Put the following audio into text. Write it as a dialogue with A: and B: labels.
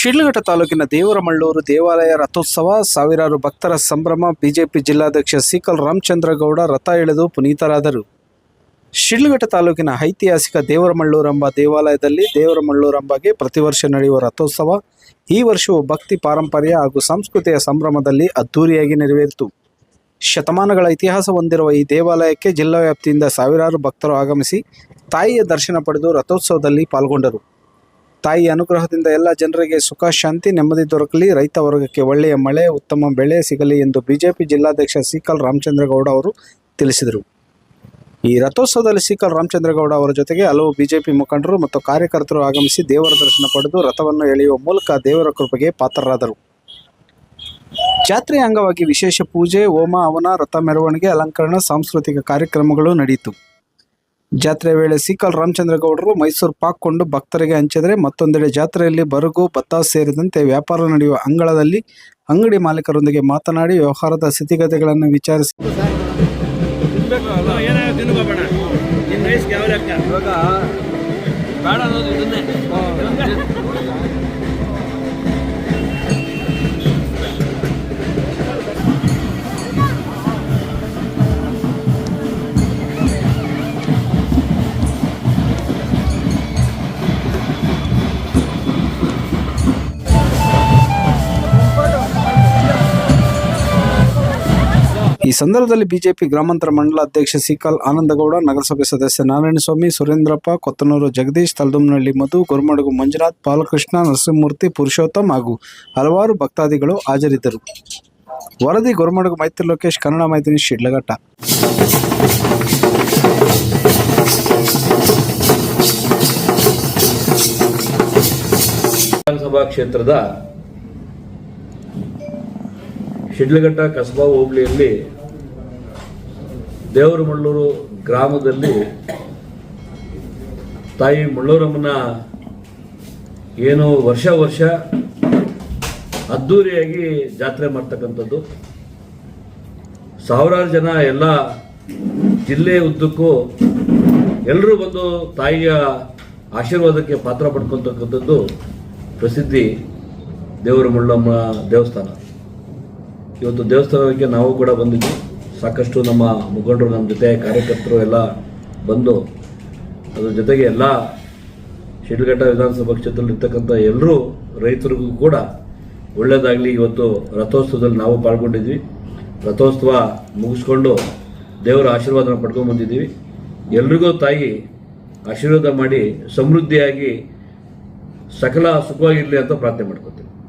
A: ಶಿಡ್ಲಘಟ್ಟ ತಾಲೂಕಿನ ದೇವರಮಳ್ಳೂರು ದೇವಾಲಯ ರಥೋತ್ಸವ, ಸಾವಿರಾರು ಭಕ್ತರ ಸಂಭ್ರಮ, ಬಿಜೆಪಿ ಜಿಲ್ಲಾಧ್ಯಕ್ಷ ಸಿಕಲ್ ರಾಮಚಂದ್ರಗೌಡ ರಥ ಎಳೆದು ಪುನೀತರಾದರು. ಶಿಡ್ಲಘಟ್ಟ ತಾಲೂಕಿನ ಐತಿಹಾಸಿಕ ದೇವರಮಳ್ಳೂರಂಬ ದೇವಾಲಯದಲ್ಲಿ ದೇವರಮಳ್ಳೂರಂಬಗೆ ಪ್ರತಿ ವರ್ಷ ನಡೆಯುವ ರಥೋತ್ಸವ ಈ ವರ್ಷವೂ ಭಕ್ತಿ ಪಾರಂಪರ್ಯ ಹಾಗೂ ಸಂಸ್ಕೃತಿಯ ಸಂಭ್ರಮದಲ್ಲಿ ಅದ್ದೂರಿಯಾಗಿ ನೆರವೇರಿತು. ಶತಮಾನಗಳ ಇತಿಹಾಸ ಹೊಂದಿರುವ ಈ ದೇವಾಲಯಕ್ಕೆ ಜಿಲ್ಲಾ ವ್ಯಾಪ್ತಿಯಿಂದ ಸಾವಿರಾರು ಭಕ್ತರು ಆಗಮಿಸಿ ತಾಯಿಯ ದರ್ಶನ ಪಡೆದು ರಥೋತ್ಸವದಲ್ಲಿ ಪಾಲ್ಗೊಂಡರು. ತಾಯಿ ಅನುಗ್ರಹದಿಂದ ಎಲ್ಲ ಜನರಿಗೆ ಸುಖ, ಶಾಂತಿ, ನೆಮ್ಮದಿ ದೊರಕಲಿ. ರೈತ ವರ್ಗಕ್ಕೆ ಒಳ್ಳೆಯ ಮಳೆ, ಉತ್ತಮ ಬೆಳೆ ಸಿಗಲಿ ಎಂದು ಬಿಜೆಪಿ ಜಿಲ್ಲಾಧ್ಯಕ್ಷ ಸಿಕಲ್ ರಾಮಚಂದ್ರಗೌಡ ಅವರು ತಿಳಿಸಿದರು. ಈ ರಥೋತ್ಸವದಲ್ಲಿ ಸಿಕಲ್ ರಾಮಚಂದ್ರಗೌಡ ಅವರ ಜೊತೆಗೆ ಹಲವು ಬಿಜೆಪಿ ಮುಖಂಡರು ಮತ್ತು ಕಾರ್ಯಕರ್ತರು ಆಗಮಿಸಿ ದೇವರ ದರ್ಶನ ಪಡೆದು ರಥವನ್ನು ಎಳೆಯುವ ಮೂಲಕ ದೇವರ ಕೃಪೆಗೆ ಪಾತ್ರರಾದರು. ಜಾತ್ರೆಯ ಅಂಗವಾಗಿ ವಿಶೇಷ ಪೂಜೆ, ಹೋಮ, ಹವನ, ರಥ ಮೆರವಣಿಗೆ, ಅಲಂಕರಣ, ಸಾಂಸ್ಕೃತಿಕ ಕಾರ್ಯಕ್ರಮಗಳು ನಡೆಯಿತು. ಜಾತ್ರೆ ವೇಳೆ ಸಿಕಲ್ ರಾಮಚಂದ್ರಗೌಡರು ಮೈಸೂರು ಪಾಕ್ ಕೊಂಡು ಭಕ್ತರಿಗೆ ಹಂಚಿದರೆ ಮತ್ತೊಂದೆಡೆ ಜಾತ್ರೆಯಲ್ಲಿ ಬರಗು ಭತ್ತ ಸೇರಿದಂತೆ ವ್ಯಾಪಾರ ನಡೆಯುವ ಅಂಗಳದಲ್ಲಿ ಅಂಗಡಿ ಮಾಲೀಕರೊಂದಿಗೆ ಮಾತನಾಡಿ ವ್ಯವಹಾರದ ಸ್ಥಿತಿಗತಿಗಳನ್ನು ವಿಚಾರಿಸಿ.
B: ಬೇಡ
A: ಈ ಸಂದರ್ಭದಲ್ಲಿ ಬಿಜೆಪಿ ಗ್ರಾಮಾಂತರ ಮಂಡಲ ಅಧ್ಯಕ್ಷ ಸಿಕಲ್ ಆನಂದಗೌಡ, ನಗರಸಭೆ ಸದಸ್ಯ ನಾರಾಯಣಸ್ವಾಮಿ, ಸುರೇಂದ್ರಪ್ಪ, ಕೊತ್ತನೂರು ಜಗದೀಶ್ ತಲ್ದುಮ್ನಹಳ್ಳಿ ಮಧು, ಗುರುಮಡಗು ಮಂಜುನಾಥ್, ಬಾಲಕೃಷ್ಣ, ನರಸಿಂಹಮೂರ್ತಿ, ಪುರುಷೋತ್ತಮ್ ಹಾಗೂ ಹಲವಾರು ಭಕ್ತಾದಿಗಳು ಹಾಜರಿದ್ದರು. ವರದಿ ಗೊರಮಡಗು ಮೈತ್ರಿ ಲೋಕೇಶ್, ಕನ್ನಡ ಮೈತ್ರಿ ಶಿಡ್ಲಘಟ್ಟ.
C: ವಿಧಾನಸಭಾ ಕ್ಷೇತ್ರದ ಶಿಡ್ಲಘಟ್ಟ ಕಸಬಾ ಹೋಬಳಿಯಲ್ಲಿ ದೇವರಮಳ್ಳೂರು ಗ್ರಾಮದಲ್ಲಿ ತಾಯಿ ಮುಳ್ಳೂರಮ್ಮನ ಏನು ವರ್ಷ ವರ್ಷ ಅದ್ಧೂರಿಯಾಗಿ ಜಾತ್ರೆ ಮಾಡ್ತಕ್ಕಂಥದ್ದು. ಸಾವಿರಾರು ಜನ ಎಲ್ಲ ಜಿಲ್ಲೆ ಉದ್ದಕ್ಕೂ ಎಲ್ಲರೂ ಬಂದು ತಾಯಿಯ ಆಶೀರ್ವಾದಕ್ಕೆ ಪಾತ್ರ ಪಡ್ಕೊತಕ್ಕಂಥದ್ದು ಪ್ರಸಿದ್ಧಿ ದೇವರ ಮುಳ್ಳಮ್ಮ ದೇವಸ್ಥಾನ. ಇವತ್ತು ದೇವಸ್ಥಾನಕ್ಕೆ ನಾವು ಕೂಡ ಬಂದಿದ್ವಿ. ಸಾಕಷ್ಟು ನಮ್ಮ ಮುಖಂಡರು ನಮ್ಮ ಜೊತೆ ಕಾರ್ಯಕರ್ತರು ಎಲ್ಲ ಬಂದು ಅದ್ರ ಜೊತೆಗೆ ಎಲ್ಲ ಶಿಡ್ಲಘಟ್ಟ ವಿಧಾನಸಭಾ ಕ್ಷೇತ್ರದಲ್ಲಿ ಇರ್ತಕ್ಕಂಥ ಎಲ್ಲರೂ ರೈತರಿಗೂ ಕೂಡ ಒಳ್ಳೆಯದಾಗಲಿ ಇವತ್ತು ರಥೋತ್ಸವದಲ್ಲಿ ನಾವು ಪಾಲ್ಗೊಂಡಿದ್ವಿ. ರಥೋತ್ಸವ ಮುಗಿಸ್ಕೊಂಡು ದೇವರ ಆಶೀರ್ವಾದನ ಪಡ್ಕೊಂಡು ಬಂದಿದ್ದೀವಿ. ಎಲ್ರಿಗೂ ತಾಯಿ ಆಶೀರ್ವಾದ ಮಾಡಿ ಸಮೃದ್ಧಿಯಾಗಿ ಸಕಲ ಸುಖವಾಗಿರಲಿ ಅಂತ ಪ್ರಾರ್ಥನೆ ಮಾಡ್ಕೊತೀವಿ.